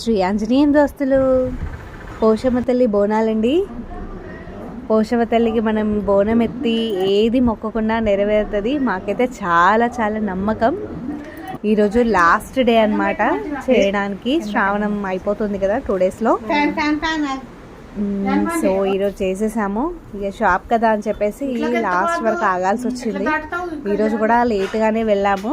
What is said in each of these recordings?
శ్రీ ఆంజనేయం దోస్తులు పోషమ్మ తల్లి బోనాలండి. పోషమ్మ తల్లికి మనం బోనం ఎత్తి ఏది మొక్కకుండా నెరవేరుతుంది మాకైతే చాలా చాలా నమ్మకం. ఈరోజు లాస్ట్ డే అన్నమాట చేయడానికి. శ్రావణం అయిపోతుంది కదా టూ డేస్లో సో ఈరోజు చేసేసాము. ఇక షాప్ కదా అని చెప్పేసి లాస్ట్ వరకు ఆగాల్సి వచ్చింది. ఈరోజు కూడా లేట్గానే వెళ్ళాము.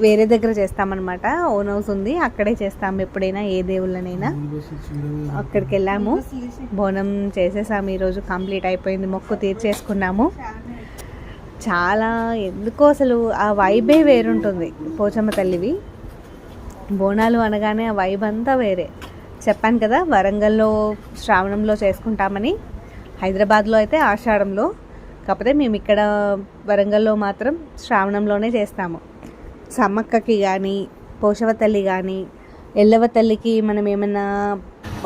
వేరే దగ్గర చేస్తామన్నమాట. ఓన్ హౌస్ ఉంది. అక్కడే చేస్తాము ఎప్పుడైనా ఏ దేవుళ్ళనైనా. అక్కడికి వెళ్ళాము బోనం చేసేసాము. ఈరోజు కంప్లీట్ అయిపోయింది. మొక్కు తీర్చేసుకున్నాము. చాలా ఎందుకో అసలు ఆ వైబే వేరుంటుంది పోచమ్మ తల్లివి. బోనాలు అనగానే ఆ వైబ్ అంతా వేరే. చెప్పాను కదా వరంగల్లో శ్రావణంలో చేసుకుంటామని. హైదరాబాద్లో అయితే ఆషాఢంలో. కాకపోతే మేము ఇక్కడ వరంగల్లో మాత్రం శ్రావణంలోనే చేస్తాము. సమ్మక్కకి కానీ పోషవ తల్లి కానీ ఎల్లవ తల్లికి మనం ఏమైనా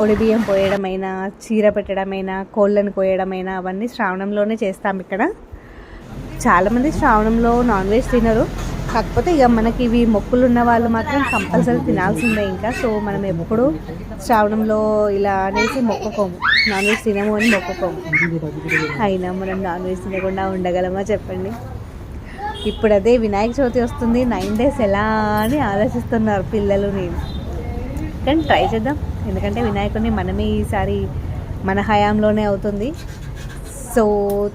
ఒడిబియ్యం పోయడమైనా చీర పెట్టడమైనా కోళ్ళను కోయడమైనా అవన్నీ శ్రావణంలోనే చేస్తాం ఇక్కడ. చాలామంది శ్రావణంలో నాన్ వెజ్ తినరు. కాకపోతే ఇక మనకి ఇవి మొక్కులు ఉన్న వాళ్ళు మాత్రం కంపల్సరీ తినాల్సిందే ఇంకా. సో మనం ఎప్పుడు శ్రావణంలో ఇలా అనేసి మొక్కుకోము. నాన్ వెజ్ తినము అని మొక్కుకోము. అయినా మనం నాన్ వెజ్ తినకుండా ఉండగలమా చెప్పండి? ఇప్పుడు అదే వినాయక చవితి వస్తుంది. నైన్ డేస్ ఎలా అని ఆలోచిస్తున్నారు పిల్లలు నేను. కానీ ట్రై చేద్దాం. ఎందుకంటే వినాయకుడిని మనమే ఈసారి మన హయాంలోనే అవుతుంది. సో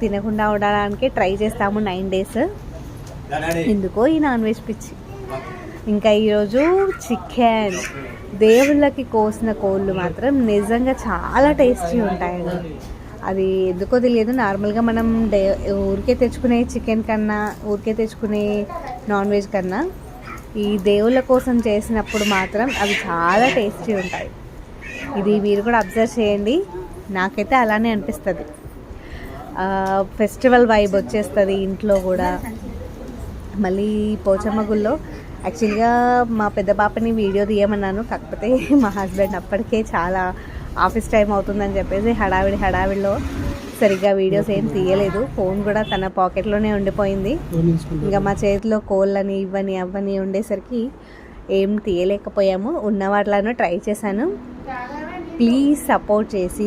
తినకుండా ఉండడానికి ట్రై చేస్తాము నైన్ డేస్ ఎందుకో ఈ నాన్ వెజ్ పిచ్చి. ఇంకా ఈరోజు చికెన్ దేవుళ్ళకి కోసిన కోళ్ళు మాత్రం నిజంగా చాలా టేస్టీ ఉంటాయండి. అది ఎందుకో తెలియదు. నార్మల్గా మనం డే ఊరికే తెచ్చుకునే చికెన్ కన్నా ఊరికే తెచ్చుకునే నాన్ వెజ్ కన్నా ఈ దేవుళ్ళ కోసం చేసినప్పుడు మాత్రం అవి చాలా టేస్టీ ఉంటాయి. ఇది మీరు కూడా అబ్జర్వ్ చేయండి. నాకైతే అలానే అనిపిస్తుంది. ఫెస్టివల్ వైబ్ వచ్చేస్తుంది ఇంట్లో కూడా. మళ్ళీ పోచమ్మ గుళ్ళో యాక్చువల్గా మా పెద్ద పాపని వీడియో తీయమన్నాను. కాకపోతే మా హస్బెండ్ అప్పటికే చాలా ఆఫీస్ టైం అవుతుందని చెప్పేసి హడావిడి హడావిడిలో సరిగ్గా వీడియోస్ ఏం తీయలేదు. ఫోన్ కూడా తన పాకెట్లోనే ఉండిపోయింది. ఇంకా మా చేతిలో కోళ్ళని ఇవ్వని అవ్వని ఉండేసరికి ఏం తీయలేకపోయాము. ఉన్న వాటిలోనూ ట్రై చేశాను. ప్లీజ్ సపోర్ట్ చేసి